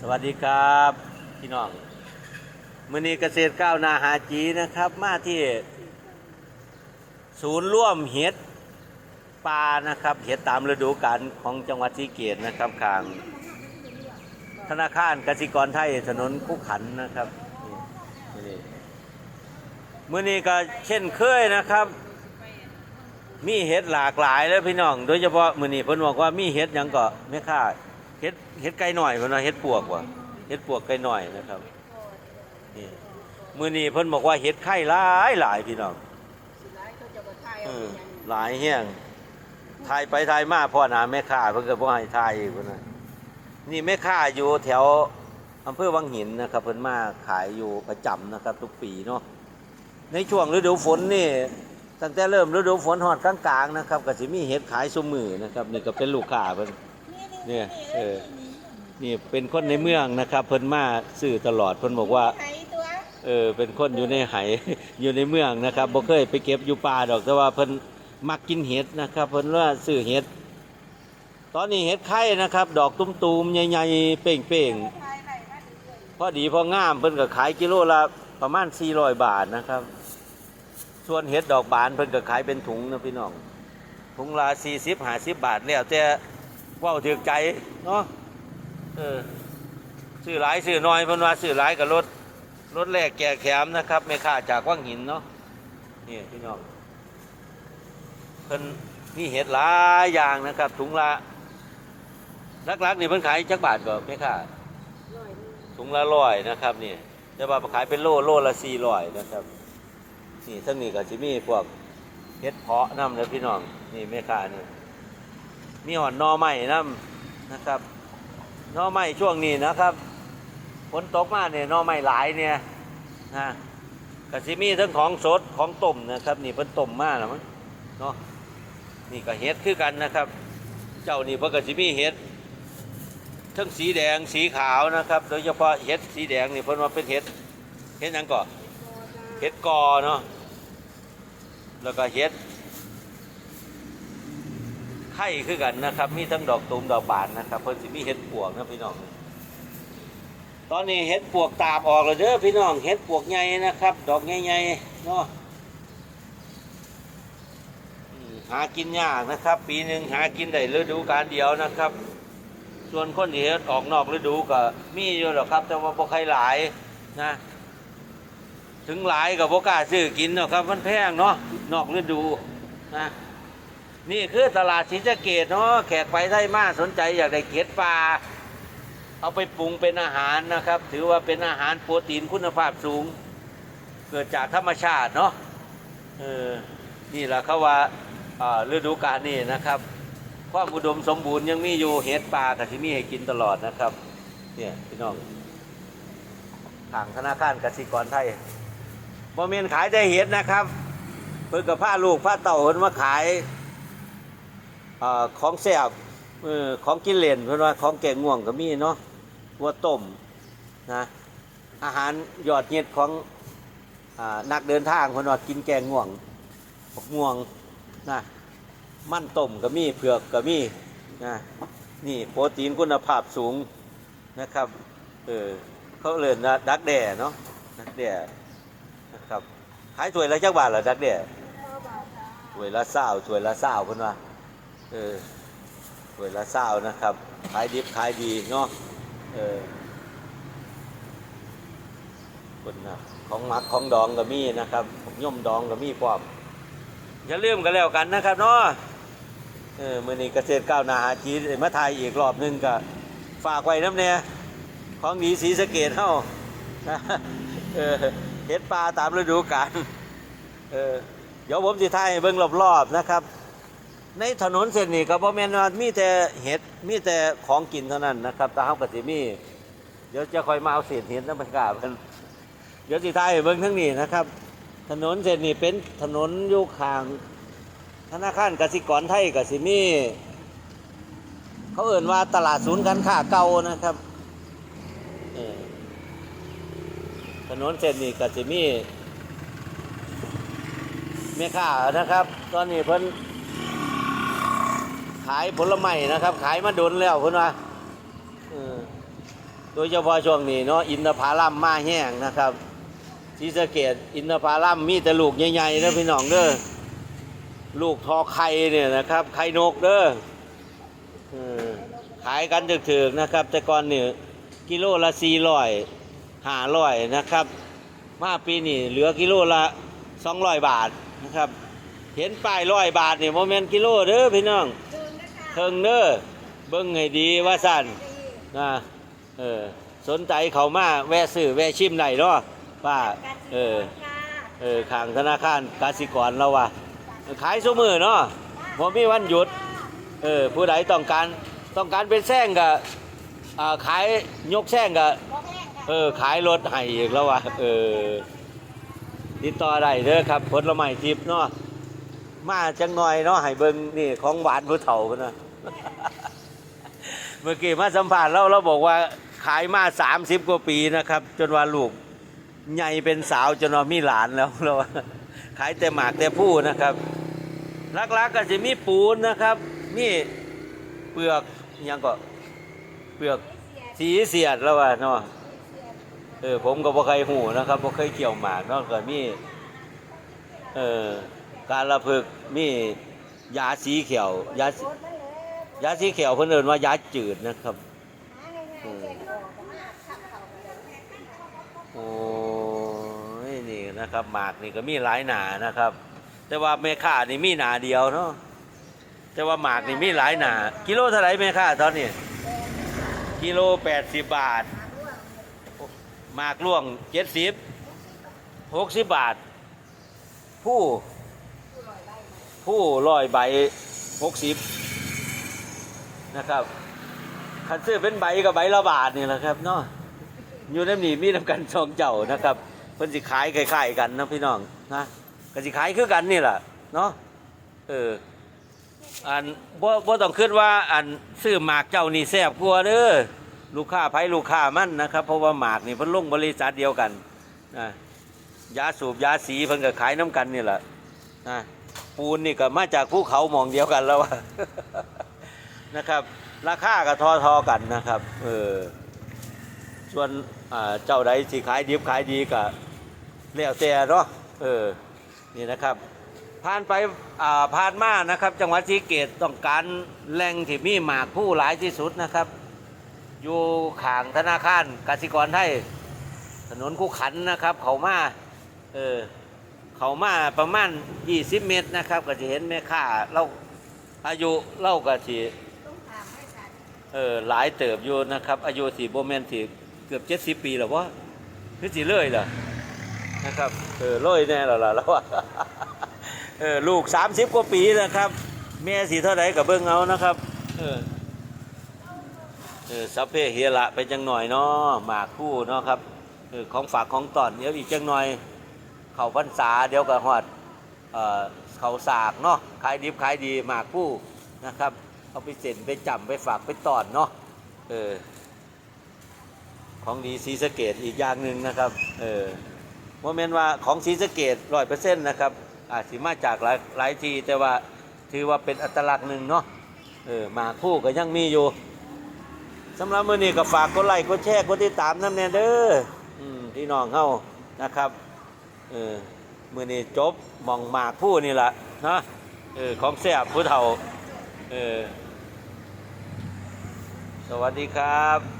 สวัสดีครับพี่น้องมือนี้เกษตรก้าวนาหาจีนะครับ มาที่ ศูนย์ร่วมเห็ดปลานะครับเห็ดตามฤดูกาลของจังหวัดศรีเกตนะครับขาง ธนาคารกสิกรไทยถนนคุขันนะครับมือนี้ก็เช่นเคยนะครับ มีเห็ดหลากหลายแล้วพี่น้อง โดยเฉพาะมือนี้เพิ่นบอกว่ามีเห็ดยังก็ไม่ค่า เห็ดเห็ดไก่หน่อยเพิ่นว่าเห็ดปวกว่ะเห็ดปวกไก่หน่อยนะครับนี่มือนี้เพิ่นบอกว่าเห็ดไข่หลายหลายพี่น้องสุดท้ายเขาจะมาทายเอเอาออย่างนี้หลายแห้งทายไปทายมาพ่อหนาแม่ค้าเพิ่นก็บ่ให้ทายอีกพุ่นน่ะนี่แม่ค้าอยู่แถวอำเภอวังหินนะครับเพิ่นมาขายอยู่ประจำนะครับ ทุกปีเนาะในช่วงฤดูฝนนี่ตั้งแต่เริ่มฤดูฝนฮอดกลางๆนะครับก็สิมีเห็ดขายซุมือนะครับนี่ก็เป็นลูกค้าเพิ่น เนี่ยเออนี่เป็นคนในเมืองนะครับ เพิ่นมาซื้อตลอดเพิ่นบอกว่าไถตัวเออเป็นคนอยู่ในไหอยู่ในเมืองนะครับบ่เคยไปเก็บอยู่ป่าดอกแต่ว่าเพิ่นมักกินเห็ดนะครับ เพิ่นว่าซื้อเห็ด ตอนนี้เห็ดไข่นะครับ ดอกตุ้มๆใหญ่ๆเป่งทายไรมาดูเลยๆพอดีพองามเพิ่นก็ขายกิโลละประมาณ 400 บาทนะครับ ส่วนเห็ดดอกบานเพิ่นก็ขายเป็นถุงนะพี่น้องถุงละ40 50 บาทแล้วแต่เว้าถึกใจเนาะเออซื้อหลายซื้อน้อยเพิ่นว่าซื้อหลายก็ลดรถแรกแก่แขมนะครับไม่ค่าจากว่างหินเนาะนี่พี่น้องเพิ่นมีเห็ดหลายอย่างนะครับ ถุงละลักๆนี่เพิ่นขายจักบาทก็ไม่ค่าร้อยหนึ่งถุงละร้อยนะครับนี่แต่ว่าขายเป็นโลโลละสี่ร้อยนะครับนี่ทั้งนี้ก็จะมีพวกเห็ดเพาะน้ำเลยพี่น้องนี่ไม่ค่านี่ มีหอนนอไม้น้ำนะครับนอไม้ช่วงนี้นะครับฝนตกมาเนี่ยน่อไม้หลายเนี่ยนะกสิมีทั้งของสดของต้มนะครับ นี่เพิ่นต้มมาแล้วมั้งเนาะนี่ก็เห็ดคือกันนะครับ เจ้านี่เพิ่นกสิมีเห็ดทั้งสีแดงสีขาวนะครับ โดยเฉพาะเห็ดสีแดงนี่เพิ่นว่าเป็นเห็ดเห็ดยังก่อเห็ดกอเนาะแล้วก็เห็ด ข่คือกันนะครับ มีทั้งดอกตูมดอกบานนะครับเพิ่นสิมีเห็ดปวกนะพี่น้อง ตอนนี้เห็ดปวกตาบออกแล้วเด้อพี่น้องเห็ดปวกใหญ่นะครับ ดอกใหญ่ๆเนาะหากินยากนะครับ ปีหนึ่งหากินได้ฤดูกาลเดียวนะครับ ส่วนคนที่เฮ็ดออกนอกฤดูก็มีอยู่หรอกครับ แต่ว่าบ่ใครหลายนะ ถึงหลายก็บ่กล้าซื้อกินเนาะครับ มันแพงเนาะนอกฤดูนะ นี่คือตลาดศรีสะเกดเนาะแขกไปไทยมาสนใจอยากได้เห็ดปลาเอาไปปรุงเป็นอาหารนะครับ ถือว่าเป็นอาหารโปรตีนคุณภาพสูง เกิดจากธรรมชาติเนาะเออนี่แหละเขาว่าฤดูกาลนี่นะครับความอุดมสมบูรณ์ยังมีอยู่เห็ดปลากับที่มีให้กินตลอดนะครับเนี่ยพี่น้องทางธนาคารกสิกรไทยโมเมนขายได้เห็ดนะครับ เพิ่นกับผ้าลูกผ้าเต่าเพิ่นมาขาย ของแซ่บของกินเลนเพื่อนว่าของแกงง่วงก็มีเนาะวัวต้มนะอาหารยอดเย็ดของอนักเดินทางเพื่อนว่ากินแกงง่วงบกง่วงนะมันต้มก็มีเผือกก็มีนะนี่โปรตีนคุณภาพสูงนะครับเออเขาเรียนนะดักแด่เนาะดักแด่นะครับขายถ้วยละจักบาทเหรอดักแด่พ่อบาทจ้ถ้วยละเศร้าถ้วยละเศร้าเพื่อนว่า เออถ้วละเศร้านะครับ ขายดิบขายดีเนาะ เออคนนะของมักของดองก็มีนะครับของย่อมดองก็มีพร้อมอย่าลืมกันแล้วกันนะครับเนาะ เออมือนี้เกษตรก้าวหนาหาจีมาไทยอีกรอบนึงก็ฝากไว้น้ำเนี่ยของดีสีสเกดเฮาเออเห็ดปลาตามฤดูกาลเออเดี๋ยวผมจะถ่ายเบิ่งรอบๆนะครับ ในถนนเส้นนี้ก็บ่แม่นว่ามีแต่เห็ดมีแต่ของกินเท่านั้นนะครับแต่เฮาก็สิมี เดี๋ยวจะคอยมาเอาเศษเห็ดน้ำมันกาเพิ่นเดี๋ยวสิถ่ายเบิ่งทั้งนี้นะครับ ถนนเส้นนี้เป็นถนนอยู่ข้างธนาคารกสิกรไทยก็สิมี เขาเอ่นว่าตลาดศูนย์การค้าเก่านะครับถนนเส้นนี้ก็สิมีแม่ค้านะครับ ตอนนี้เพิ่นายผลไม้นะครับ ขายมาโดนแล้วเพิ่นว่าโดยเฉพาะช่วงนี้เนาะอินทผลัมมาแห้งนะครับศรีสเกดอินทผลัมมีแต่ลูกใหญ่ๆนะพี่น้องเด้อลูกทอไข่เนี่ยนะครับ ไข่นกเด้อขายกันถึกๆนะครับ แต่ก่อนเนี่ยกิโลละสี่ร้อยห้าร้อยนะครับ มาปีนี้เหลือกิโลละสองร้อยบาทนะครับ เห็นป้ายร้อยบาทเนี่ยโมเมนต์กิโลเด้อพี่น้อง เทิงเด้อเบิ่งให้ดีว่าสั่นนะเออสนใจเขามาแวะซื้อแวะชิมไหนเนาะป้าเออเออขางธนาคารกสิกรเราว่ะขายซุมือเนาะบ่มีวันหยุดเออผู้ใดต้องการต้องการเป็นแซงก็อ่าขายยกแซงก็บ่แห้งค่ะเออขายรถให้อีกแล้วว่ะเออติดต่อได้เด้อครับผลไม้ทิพย์เนาะ มาจังหน่อยเนาะให้เบิ่งนี่ของหวานผู้เฒ่าพุ่นน่ะเมื่อกี้มาสัมภาษณ์เราเราบอกว่าขายมา 30 กว่าปีนะครับ จนว่าลูกใหญ่เป็นสาวจนว่ามีหลานแล้วเราขายแต่หมากแต่ผู้นะครับลักๆก็จะมีปูนนะครับ มีเปลือกยังก็เปลือกสีเสียดแล้วว่าเนาะเออผมก็บ่เคยหูนะครับบ่เคยเกี่ยวหมากเนาะก็มีเออ การระพึกมียาสีเขียวยาสียาสีเขียวเพิ่นเอิ้นว่ายาจืดนะครับหาง่ายๆเช็ดออกก็มาขับเข้าไปเลยโอ้ยนี่นะครับหมากนี่ก็มีหลายหนานะครับ แต่ว่าแม่ค้านี่มีหนาเดียวเนาะแต่ว่าหมากนี่มีหลายหนากิโลเท่าไหร่แม่ค้าตอนนี้กิโลแปดสิบบาทหมากล่วงเจ็ดสิบหกสิบบาท ผู้ ผู้ร้อยใบหกสิบนะครับคันซื้อเป็นใบกับใบละบาทนี่แหละครับเนาะอยู่ในนี้มีน้ำกันสองเจ้านะครับเพิ่นสิขายคล้ายๆกันนะพี่น้องนะก็สิขายคือกันนี่แหละเนาะเอออันบ่บ่ต้องคิดว่าอันซื้อหมากเจ้านี่แซ่บกว่าเด้อลูกค้าไผลูกค้ามั่นนะครับ เพราะว่าหมากนี่เพิ่นลงบริษัทเดียวกันนะยาสูบยาสีเพิ่นก็ขายน้ำกันนี่แหละนะ ปูนนี่ก็มาจากภูเขาหมองเดียวกันแล้วว่านะครับ ราคาก็ทอๆกันนะครับเออส่วนเจ้าใดที่ขายดิบขายดีก็แล้วแต่เนาะเออนี่นะครับ ผ่านไปผ่านมานะครับ จังหวัดศรีเกตต้องการแหล่งที่มีหมากผู้หลายที่สุดนะครับ อยู่ข้างธนาคารกสิกรไทยถนนคู่ขันนะครับ เขามาเออ เขามาประมาณ 20 เมตรนะครับ ก็จะเห็นแม่ค้าเราอายุเล่าก็สิเออหลายเติบอยู่นะครับ อายุสี่โบแมนสี่เกือบเจ็ดสิบปีแล้ววะคือสิเลยเหรอนะครับเออเลยแน่แล้วล่ะแล้วว่าเออลูกสามสิบกว่าปีนะครับ แม่สีเท่าไหร่กับเบิ้งเอานะครับเออเออสัพเพเฮระไปจังหน่อยเนาะหมากคู่เนาะครับเออของฝากของตอนเดี๋ยวอีกจังหน่อย เขาพรรษาเดี๋ยวก็ฮอดเอเขาสากเนาะขายดิบขายดีหมากคู่นะครับเอาไปเซ็นไปจำไปฝากไปตอนเนาะเออของดีซีสเกตอีกอย่างหนึ่งนะครับเออโมเมนต์ว่าของซีสเกตร้อยเปอร์เซ็นต์นะครับอาจสิมาจากหลายหลายทีแต่ว่าถือว่าเป็นอัตลักษณ์หนึ่งเนาะเออหมากคู่ก็ยังมีอยู่สำหรับมื้อนี้ก็ฝากกดไลค์กดแชร์กดติดตามน้ำแน่เด้อพี่น้องเฮานะครับ เออมือนี้จบมองหมากผู้นี่แหละนะเออของแซ่บผู้เฒ่าเออสวัสดีครับ